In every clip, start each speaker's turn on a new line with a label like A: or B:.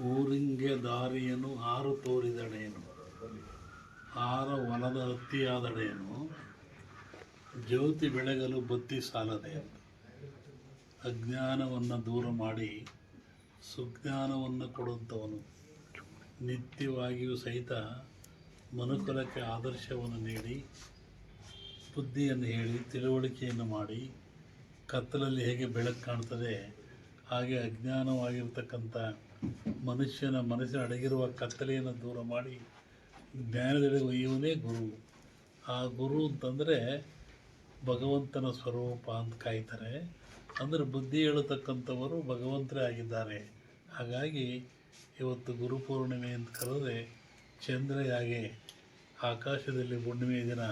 A: ಊರಿಂಗೆ ದಾರಿಯನ್ನು ಹಾರು ತೋರಿದಡೇನು ಹಾರ ವನದ ಹತ್ತಿಯಾದಡೇನು ಜ್ಯೋತಿ ಬೆಳಗಲು ಬತ್ತಿ ಸಾಲದೆ. ಅಜ್ಞಾನವನ್ನು ದೂರ ಮಾಡಿ ಸುಜ್ಞಾನವನ್ನು ಕೊಡುವಂಥವನು ನಿತ್ಯವಾಗಿಯೂ ಸಹಿತ ಮನುಕುಲಕ್ಕೆ ಆದರ್ಶವನ್ನು ನೀಡಿ ಬುದ್ಧಿಯನ್ನು ಹೇಳಿ, ತಿಳುವಳಿಕೆಯನ್ನು ಮಾಡಿ ಕತ್ತಲಲ್ಲಿ ಹೇಗೆ ಬೆಳಕು ಕಾಣ್ತದೆ ಹಾಗೆ ಅಜ್ಞಾನವಾಗಿರ್ತಕ್ಕಂಥ ಮನುಷ್ಯನ ಮನಸ್ಸಿನ ಅಡಗಿರುವ ಕತ್ತಲೆಯನ್ನು ದೂರ ಮಾಡಿ ಜ್ಞಾನದೆಡೆಗೆ ಒಯ್ಯುವನೇ ಗುರು. ಆ ಗುರು ಅಂತಂದರೆ ಭಗವಂತನ ಸ್ವರೂಪ ಅಂತ ಕಾಯ್ತಾರೆ. ಅಂದರೆ ಬುದ್ಧಿ ಹೇಳತಕ್ಕಂಥವರು ಭಗವಂತರೇ ಆಗಿದ್ದಾರೆ. ಹಾಗಾಗಿ ಇವತ್ತು ಗುರುಪೂರ್ಣಿಮೆ ಅಂತ ಕರೆದರೆ ಚಂದ್ರ ಹೇಗೆ ಆಕಾಶದಲ್ಲಿ ಹುಣ್ಣಿಮೆ ದಿನ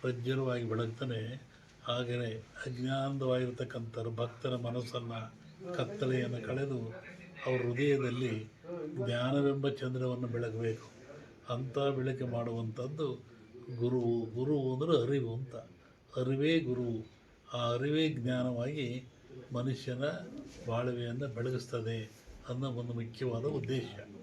A: ಪ್ರಜ್ವಲವಾಗಿ ಬೆಳಗ್ತಾನೆ. ಹಾಗೆಯೇ ಅಜ್ಞಾನವಾಗಿರ್ತಕ್ಕಂಥವ್ರು ಭಕ್ತರ ಮನಸ್ಸನ್ನು ಕತ್ತಲೆಯನ್ನು ಕಳೆದು ಅವರ ಹೃದಯದಲ್ಲಿ ಜ್ಞಾನವೆಂಬ ಚಂದ್ರವನ್ನು ಬೆಳಗಬೇಕು. ಅಂಥ ಬೆಳಕೆ ಮಾಡುವಂಥದ್ದು ಗುರುವು ಗುರು ಅಂದರೆ ಅರಿವು ಅಂತ. ಅರಿವೇ ಗುರು. ಆ ಅರಿವೇ ಜ್ಞಾನವಾಗಿ ಮನುಷ್ಯನ ಬಾಳುವೆಯನ್ನು ಬೆಳಗಿಸ್ತದೆ ಅನ್ನೋ ಒಂದು ಮುಖ್ಯವಾದ ಉದ್ದೇಶ.